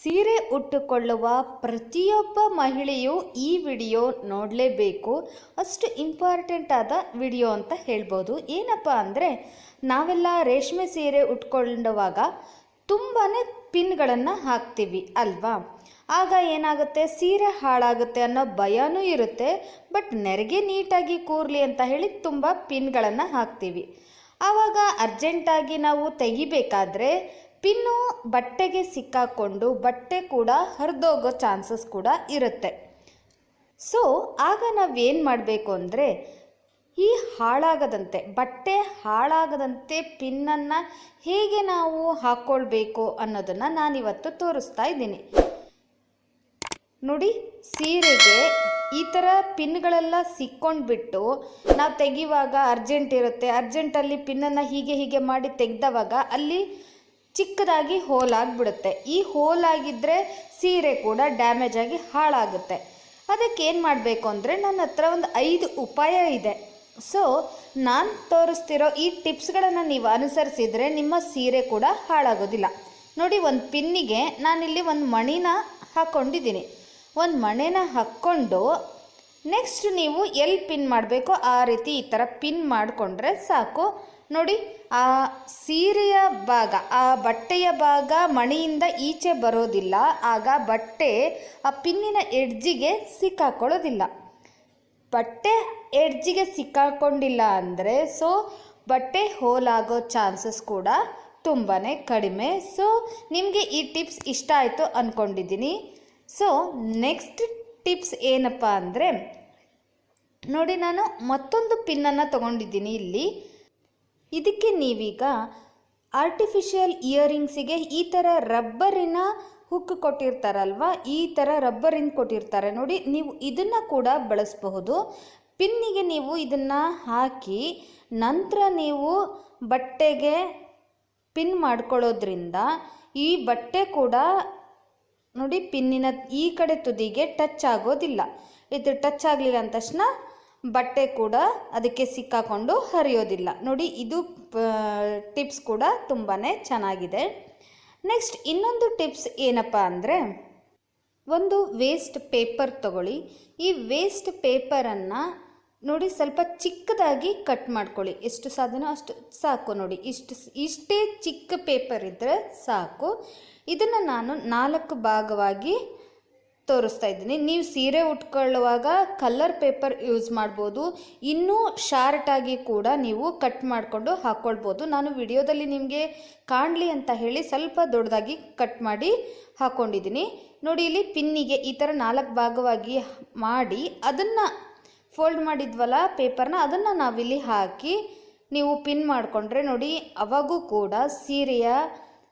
ಸೀರೆ ಉಟ್ಟುಕೊಳ್ಳುವ ಪ್ರತಿಯೊಬ್ಬ ಮಹಿಳೆಯು ಈ ವಿಡಿಯೋ ನೋಡಲೇಬೇಕು. ಅಷ್ಟು ಇಂಪಾರ್ಟೆಂಟ್ ಆದ ವಿಡಿಯೋ ಅಂತ ಹೇಳ್ಬೋದು. ಏನಪ್ಪ ಅಂದರೆ, ನಾವೆಲ್ಲ ರೇಷ್ಮೆ ಸೀರೆ ಉಟ್ಕೊಳ್ಳುವಾಗ ತುಂಬಾ ಪಿನ್ಗಳನ್ನು ಹಾಕ್ತೀವಿ ಅಲ್ವಾ? ಆಗ ಏನಾಗುತ್ತೆ? ಸೀರೆ ಹಾಳಾಗುತ್ತೆ ಅನ್ನೋ ಭಯನೂ ಇರುತ್ತೆ. ಬಟ್ ನೆರಿಗೆ ನೀಟಾಗಿ ಕೂರಲಿ ಅಂತ ಹೇಳಿ ತುಂಬ ಪಿನ್ಗಳನ್ನು ಹಾಕ್ತೀವಿ. ಆವಾಗ ಅರ್ಜೆಂಟಾಗಿ ನಾವು ತೆಗಿಬೇಕಾದ್ರೆ ಪಿನ್ನು ಬಟ್ಟೆಗೆ ಸಿಕ್ಕಾಕೊಂಡು ಬಟ್ಟೆ ಕೂಡ ಹರಿದೋಗೋ ಚಾನ್ಸಸ್ ಕೂಡ ಇರುತ್ತೆ. ಸೊ ಆಗ ನಾವೇನು ಮಾಡಬೇಕು ಅಂದರೆ, ಈ ಹಾಳಾಗದಂತೆ, ಬಟ್ಟೆ ಹಾಳಾಗದಂತೆ ಪಿನ್ನನ್ನು ಹೇಗೆ ನಾವು ಹಾಕ್ಕೊಳ್ಬೇಕು ಅನ್ನೋದನ್ನು ನಾನಿವತ್ತು ತೋರಿಸ್ತಾ ಇದ್ದೀನಿ. ನೋಡಿ, ಸೀರೆಗೆ ಈ ಥರ ಪಿನ್ಗಳೆಲ್ಲ ಸಿಕ್ಕೊಂಡ್ಬಿಟ್ಟು ನಾವು ತೆಗಿವಾಗ ಅರ್ಜೆಂಟ್ ಇರುತ್ತೆ. ಅರ್ಜೆಂಟಲ್ಲಿ ಪಿನ್ನನ್ನು ಹೀಗೆ ಹೀಗೆ ಮಾಡಿ ತೆಗೆದವಾಗ ಅಲ್ಲಿ ಚಿಕ್ಕದಾಗಿ ಹೋಲ್ ಆಗಿಬಿಡುತ್ತೆ ಈ ಹೋಲ್ ಆಗಿದ್ದರೆ ಸೀರೆ ಕೂಡ ಡ್ಯಾಮೇಜ್ ಆಗಿ ಹಾಳಾಗುತ್ತೆ. ಅದಕ್ಕೆ ಏನು ಮಾಡಬೇಕು ಅಂದರೆ ನನ್ನ ಹತ್ರ ಒಂದು ಐದು ಉಪಾಯ ಇದೆ. ಸೊ ನಾನು ತೋರಿಸ್ತಿರೋ ಈ ಟಿಪ್ಸ್ಗಳನ್ನು ನೀವು ಅನುಸರಿಸಿದರೆ ನಿಮ್ಮ ಸೀರೆ ಕೂಡ ಹಾಳಾಗೋದಿಲ್ಲ. ನೋಡಿ, ಒಂದು ಪಿನ್ನಿಗೆ ನಾನಿಲ್ಲಿ ಒಂದು ಮಣಿನ ಹಾಕ್ಕೊಂಡಿದ್ದೀನಿ ಒಂದು ಮಣೆನ ಹಾಕ್ಕೊಂಡು ನೆಕ್ಸ್ಟ್ ನೀವು ಎಲ್ಲಿ ಪಿನ್ ಮಾಡಬೇಕೋ ಆ ರೀತಿ ಈ ಥರ ಪಿನ್ ಮಾಡಿಕೊಂಡ್ರೆ ಸಾಕು. ನೋಡಿ, ಆ ಸೀರೆಯ ಭಾಗ, ಆ ಬಟ್ಟೆಯ ಭಾಗ ಮಣಿಯಿಂದ ಈಚೆ ಬರೋದಿಲ್ಲ, ಆಗ ಬಟ್ಟೆ ಆ ಪಿನ್ನಿನ ಎಡ್ಜಿಗೆ ಸಿಕ್ಕಾಕೊಳ್ಳೋದಿಲ್ಲ. ಬಟ್ಟೆ ಎಡ್ಜಿಗೆ ಸಿಕ್ಕಾಕೊಂಡಿಲ್ಲ ಅಂದರೆ ಸೊ ಬಟ್ಟೆ ಹೋಲಾಗೋ ಚಾನ್ಸಸ್ ಕೂಡ ತುಂಬಾ ಕಡಿಮೆ. ಸೊ ನಿಮಗೆ ಈ ಟಿಪ್ಸ್ ಇಷ್ಟ ಆಯಿತು ಅಂದ್ಕೊಂಡಿದ್ದೀನಿ ಸೊ ನೆಕ್ಸ್ಟ್ ಟಿಪ್ಸ್ ಏನಪ್ಪ ಅಂದರೆ, ನೋಡಿ, ನಾನು ಮತ್ತೊಂದು ಪಿನ್ನನ್ನು ತೊಗೊಂಡಿದ್ದೀನಿ ಇಲ್ಲಿ. ಇದಕ್ಕೆ ನೀವೀಗ ಆರ್ಟಿಫಿಷಿಯಲ್ ಇಯರಿಂಗ್ಸಿಗೆ ಈ ಥರ ರಬ್ಬರಿನ ಹುಕ್ ಕೊಟ್ಟಿರ್ತಾರಲ್ವ? ಈ ಥರ ರಬ್ಬರಿನ ಕೊಟ್ಟಿರ್ತಾರೆ. ನೋಡಿ, ನೀವು ಇದನ್ನು ಕೂಡ ಬಳಸಬಹುದು. ಪಿನ್ನಿಗೆ ನೀವು ಇದನ್ನು ಹಾಕಿ, ನಂತರ ನೀವು ಬಟ್ಟೆಗೆ ಪಿನ್ ಮಾಡ್ಕೊಳ್ಳೋದ್ರಿಂದ ಈ ಬಟ್ಟೆ ಕೂಡ ನೋಡಿ, ಪಿನ್ನಿನ ಈ ಕಡೆ ತುದಿಗೆ ಟಚ್ ಆಗೋದಿಲ್ಲ. ಇದು ಟಚ್ ಆಗಲಿಲ್ಲ ಅಂದ ತಕ್ಷಣ ಬಟ್ಟೆ ಕೂಡ ಅದಕ್ಕೆ ಸಿಕ್ಕಾಕೊಂಡು ಹರಿಯೋದಿಲ್ಲ. ನೋಡಿ, ಇದು ಟಿಪ್ಸ್ ಕೂಡ ತುಂಬಾ ಚೆನ್ನಾಗಿದೆ. ನೆಕ್ಸ್ಟ್ ಇನ್ನೊಂದು ಟಿಪ್ಸ್ ಏನಪ್ಪ ಅಂದರೆ, ಒಂದು ವೇಸ್ಟ್ ಪೇಪರ್ ತಗೊಳ್ಳಿ. ಈ ವೇಸ್ಟ್ ಪೇಪರನ್ನು ನೋಡಿ, ಸ್ವಲ್ಪ ಚಿಕ್ಕದಾಗಿ ಕಟ್ ಮಾಡ್ಕೊಳ್ಳಿ. ಎಷ್ಟು ಸಾಧ್ಯನೋ ಅಷ್ಟು ಸಾಕು ನೋಡಿ. ಇಷ್ಟು, ಇಷ್ಟೇ ಚಿಕ್ಕ ಪೇಪರ್ ಇದ್ದರೆ ಸಾಕು. ಇದನ್ನು ನಾನು ನಾಲ್ಕು ಭಾಗವಾಗಿ ತೋರಿಸ್ತಾ ಇದ್ದೀನಿ. ನೀವು ಸೀರೆ ಉಟ್ಕೊಳ್ಳುವಾಗ ಕಲ್ಲರ್ ಪೇಪರ್ ಯೂಸ್ ಮಾಡ್ಬೋದು. ಇನ್ನೂ ಶಾರ್ಟಾಗಿ ಕೂಡ ನೀವು ಕಟ್ ಮಾಡಿಕೊಂಡು ಹಾಕ್ಕೊಳ್ಬೋದು ನಾನು ವಿಡಿಯೋದಲ್ಲಿ ನಿಮಗೆ ಕಾಣಲಿ ಅಂತ ಹೇಳಿ ಸ್ವಲ್ಪ ದೊಡ್ಡದಾಗಿ ಕಟ್ ಮಾಡಿ ಹಾಕ್ಕೊಂಡಿದ್ದೀನಿ ನೋಡಿ, ಇಲ್ಲಿ ಪಿನ್ನಿಗೆ ಈ ಥರ ನಾಲ್ಕು ಭಾಗವಾಗಿ ಮಾಡಿ ಅದನ್ನು ಫೋಲ್ಡ್ ಮಾಡಿದ್ವಲ್ಲ ಪೇಪರ್ನ ಅದನ್ನು ನಾವಿಲ್ಲಿ ಹಾಕಿ ನೀವು ಪಿನ್ ಮಾಡಿಕೊಂಡ್ರೆ ನೋಡಿ, ಅವಾಗೂ ಕೂಡ ಸೀರೆಯ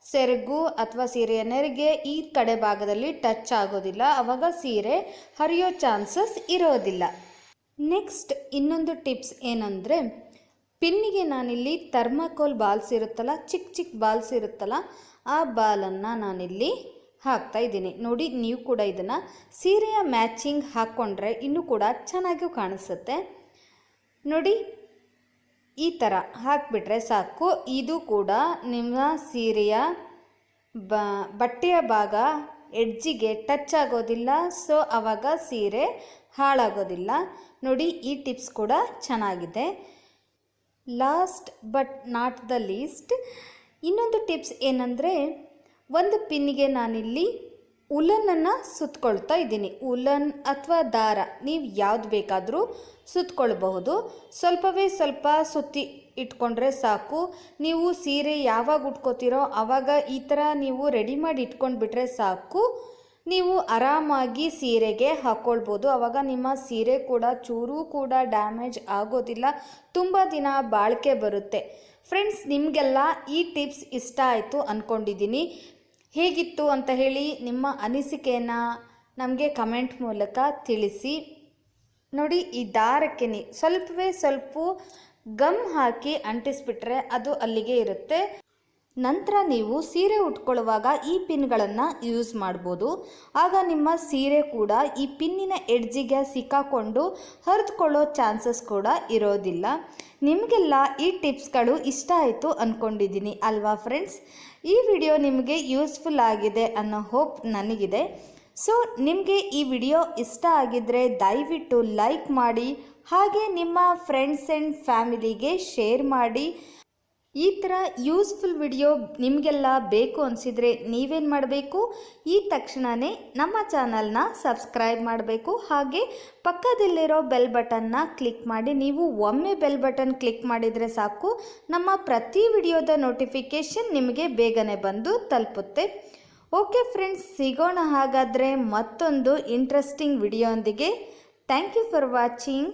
ಸೆರಗು ಅಥವಾ ಸೀರೆಯ ನೆರಿಗೆ ಈ ಕಡೆ ಭಾಗದಲ್ಲಿ ಟಚ್ ಆಗೋದಿಲ್ಲ. ಅವಾಗ ಸೀರೆ ಹರಿಯೋ ಚಾನ್ಸಸ್ ಇರೋದಿಲ್ಲ. ನೆಕ್ಸ್ಟ್ ಇನ್ನೊಂದು ಟಿಪ್ಸ್ ಏನಂದರೆ, ಪಿನ್ನಿಗೆ ನಾನಿಲ್ಲಿ ಥರ್ಮಾಕೋಲ್ ಬಾಲ್ಸ್ ಇರುತ್ತಲ್ಲ ಚಿಕ್ಕ ಚಿಕ್ಕ ಬಾಲ್ಸ್ ಇರುತ್ತಲ್ಲ, ಆ ಬಾಲನ್ನು ನಾನಿಲ್ಲಿ ಹಾಕ್ತಾ ಇದ್ದೀನಿ. ನೋಡಿ, ನೀವು ಕೂಡ ಇದನ್ನು ಸೀರೆಯ ಮ್ಯಾಚಿಂಗ್ ಹಾಕ್ಕೊಂಡ್ರೆ ಇನ್ನೂ ಕೂಡ ಚೆನ್ನಾಗಿ ಕಾಣಿಸುತ್ತೆ. ನೋಡಿ ಈ ಥರ ಹಾಕಿಬಿಟ್ರೆ ಸಾಕು. ಇದು ಕೂಡ ನಿಮ್ಮ ಸೀರೆಯ ಬ, ಬಟ್ಟೆಯ ಭಾಗ ಎಡ್ಜಿಗೆ ಟಚ್ ಆಗೋದಿಲ್ಲ. ಸೊ ಆವಾಗ ಸೀರೆ ಹಾಳಾಗೋದಿಲ್ಲ. ನೋಡಿ, ಈ ಟಿಪ್ಸ್ ಕೂಡ ಚೆನ್ನಾಗಿದೆ. Last but not the least. ಇನ್ನೊಂದು ಟಿಪ್ಸ್ ಏನಂದರೆ, ಒಂದು ಪಿನ್ನಿಗೆ ನಾನಿಲ್ಲಿ ಉಲನನ್ನು ಸುತ್ತಕೊಳ್ತಾ ಇದ್ದೀನಿ. ಉಲನ್ ಅಥವಾ ದಾರ, ನೀವು ಯಾವ್ದು ಬೇಕಾದರೂ ಸುತ್ತಕೊಳ್ಬಹುದು ಸ್ವಲ್ಪವೇ ಸ್ವಲ್ಪ ಸುತ್ತಿ ಇಟ್ಕೊಂಡ್ರೆ ಸಾಕು. ನೀವು ಸೀರೆ ಯಾವಾಗ ಉಟ್ಕೋತೀರೋ ಆವಾಗ ಈ ಥರ ನೀವು ರೆಡಿ ಮಾಡಿ ಇಟ್ಕೊಂಡ್ಬಿಟ್ರೆ ಸಾಕು. ನೀವು ಆರಾಮಾಗಿ ಸೀರೆಗೆ ಹಾಕ್ಕೊಳ್ಬೋದು ಆವಾಗ ನಿಮ್ಮ ಸೀರೆ ಕೂಡ ಚೂರೂ ಕೂಡ ಡ್ಯಾಮೇಜ್ ಆಗೋದಿಲ್ಲ. ತುಂಬ ದಿನ ಬಾಳಿಕೆ ಬರುತ್ತೆ. ಫ್ರೆಂಡ್ಸ್ ನಿಮಗೆಲ್ಲ ಈ ಟಿಪ್ಸ್ ಇಷ್ಟ ಆಯಿತು ಅಂದ್ಕೊಂಡಿದ್ದೀನಿ ಹೇಗಿತ್ತು ಅಂತ ಹೇಳಿ ನಿಮ್ಮ ಅನಿಸಿಕೆಯನ್ನು ನಮಗೆ ಕಮೆಂಟ್ ಮೂಲಕ ತಿಳಿಸಿ. ನೋಡಿ, ಈ ದಾರಕ್ಕೆ ನೀ, ಸ್ವಲ್ಪವೇ ಸ್ವಲ್ಪ ಗಮ್ ಹಾಕಿ ಅಂಟಿಸ್ಬಿಟ್ರೆ ಅದು ಅಲ್ಲಿಗೆ ಇರುತ್ತೆ. ನಂತರ ನೀವು ಸೀರೆ ಉಟ್ಕೊಳ್ಳುವಾಗ ಈ ಪಿನ್ಗಳನ್ನು ಯೂಸ್ ಮಾಡ್ಬೋದು. ಆಗ ನಿಮ್ಮ ಸೀರೆ ಕೂಡ ಈ ಪಿನ್ನಿನ ಎಡ್ಜಿಗೆ ಸಿಕ್ಕಾಕೊಂಡು ಹರಿದುಕೊಳ್ಳೋ ಚಾನ್ಸಸ್ ಕೂಡ ಇರೋದಿಲ್ಲ. ನಿಮಗೆಲ್ಲ ಈ ಟಿಪ್ಸ್ಗಳು ಇಷ್ಟ ಆಯಿತು ಅಂದ್ಕೊಂಡಿದ್ದೀನಿ ಅಲ್ವಾ ಫ್ರೆಂಡ್ಸ್ ಈ ವಿಡಿಯೋ ನಿಮಗೆ ಯೂಸ್ಫುಲ್ ಆಗಿದೆ ಅನ್ನೋ ಹೋಪ್ ನನಗಿದೆ. ಸೊ, ನಿಮಗೆ ಈ ವಿಡಿಯೋ ಇಷ್ಟ ಆಗಿದ್ದರೆ ದಯವಿಟ್ಟು ಲೈಕ್ ಮಾಡಿ, ಹಾಗೆ ನಿಮ್ಮ ಫ್ರೆಂಡ್ಸ್ ಆ್ಯಂಡ್ ಫ್ಯಾಮಿಲಿಗೆ ಶೇರ್ ಮಾಡಿ. ಈ ಥರ ಯೂಸ್ಫುಲ್ ವಿಡಿಯೋ ನಿಮಗೆಲ್ಲ ಬೇಕು ಅನಿಸಿದರೆ ನೀವೇನು ಮಾಡಬೇಕು? ಈ ತಕ್ಷಣವೇ ನಮ್ಮ ಚಾನಲ್ನ ಸಬ್ಸ್ಕ್ರೈಬ್ ಮಾಡಬೇಕು. ಹಾಗೆ ಪಕ್ಕದಲ್ಲಿರೋ ಬೆಲ್ ಬಟನ್ನ ಕ್ಲಿಕ್ ಮಾಡಿ, ನೀವು ಒಮ್ಮೆ ಬೆಲ್ ಬಟನ್ ಕ್ಲಿಕ್ ಮಾಡಿದರೆ ಸಾಕು. ನಮ್ಮ ಪ್ರತಿ ವಿಡಿಯೋದ ನೋಟಿಫಿಕೇಷನ್ ನಿಮಗೆ ಬೇಗನೆ ಬಂದು ತಲುಪುತ್ತೆ. ಓಕೆ ಫ್ರೆಂಡ್ಸ್, ಸಿಗೋಣ ಹಾಗಾದರೆ ಮತ್ತೊಂದು ಇಂಟ್ರೆಸ್ಟಿಂಗ್ ವಿಡಿಯೋಂದಿಗೆ ಥ್ಯಾಂಕ್ ಯು ಫಾರ್ ವಾಚಿಂಗ್.